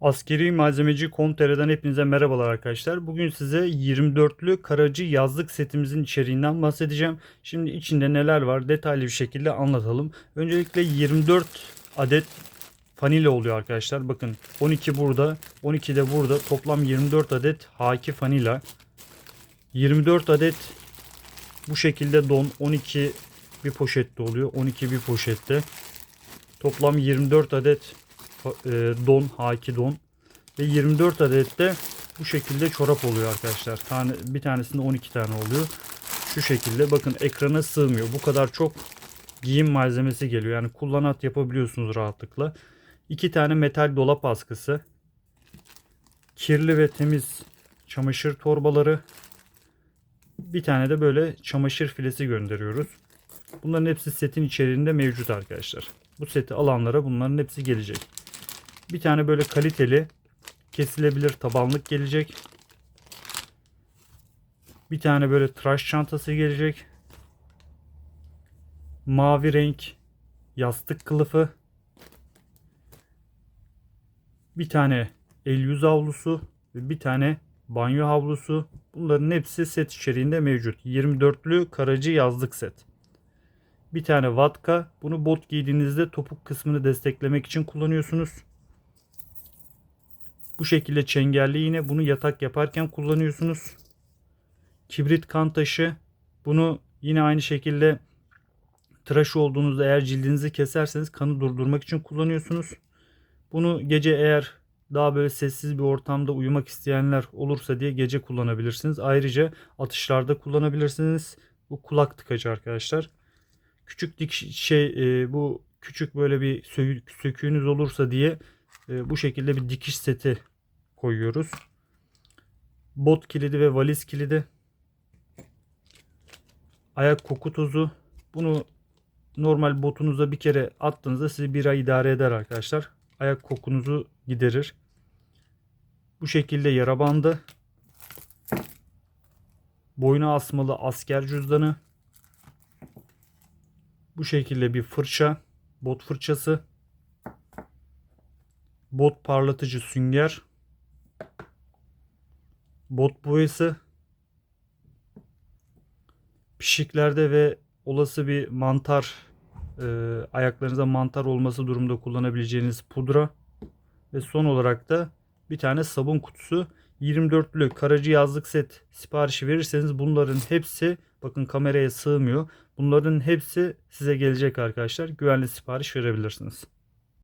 Askeri malzemeci Com.tr'den hepinize merhabalar arkadaşlar. Bugün size 24'lü karacı yazlık setimizin içeriğinden bahsedeceğim. Şimdi içinde neler var detaylı bir şekilde anlatalım. Öncelikle 24 adet fanile oluyor arkadaşlar. Bakın 12 burada, 12 de burada. Toplam 24 adet haki fanila. 24 adet bu şekilde don 12 bir poşette oluyor. 12 bir poşette. Toplam 24 adet don, haki don ve 24 adet de bu şekilde çorap oluyor arkadaşlar. Tane, bir tanesinde 12 tane oluyor. Şu şekilde bakın ekrana sığmıyor. Bu kadar çok giyim malzemesi geliyor. Yani kullanat yapabiliyorsunuz rahatlıkla. İki tane metal dolap askısı. Kirli ve temiz çamaşır torbaları. Bir tane de böyle çamaşır filesi gönderiyoruz. Bunların hepsi setin içeriğinde mevcut arkadaşlar. Bu seti alanlara bunların hepsi gelecek. Bir tane böyle kaliteli kesilebilir tabanlık gelecek. Bir tane böyle tıraş çantası gelecek. Mavi renk yastık kılıfı. Bir tane el yüz havlusu ve bir tane banyo havlusu. Bunların hepsi set içeriğinde mevcut. 24'lü karacı yazlık set. Bir tane vatka. Bunu bot giydiğinizde topuk kısmını desteklemek için kullanıyorsunuz. Bu şekilde çengelli yine bunu yatak yaparken kullanıyorsunuz. Kibrit kan taşı. Bunu yine aynı şekilde tıraş olduğunuzda eğer cildinizi keserseniz kanı durdurmak için kullanıyorsunuz. Bunu gece eğer daha böyle sessiz bir ortamda uyumak isteyenler olursa diye gece kullanabilirsiniz. Ayrıca atışlarda kullanabilirsiniz. Bu kulak tıkacı arkadaşlar. Küçük dik şey e, bu küçük böyle bir sö- söküğünüz olursa diye bu şekilde bir dikiş seti koyuyoruz. Bot kilidi ve valiz kilidi. Ayak koku tozu. Bunu normal botunuza bir kere attığınızda sizi bir ay idare eder arkadaşlar. Ayak kokunuzu giderir. Bu şekilde yara bandı. Boyuna asmalı asker cüzdanı. Bu şekilde bir fırça. Bot fırçası. Bot parlatıcı sünger. Bot boyası. Pişiklerde ve olası bir mantar e, ayaklarınıza mantar olması durumda kullanabileceğiniz pudra. Ve son olarak da bir tane sabun kutusu. 24'lü karacı yazlık set siparişi verirseniz bunların hepsi bakın kameraya sığmıyor. Bunların hepsi size gelecek arkadaşlar. Güvenli sipariş verebilirsiniz.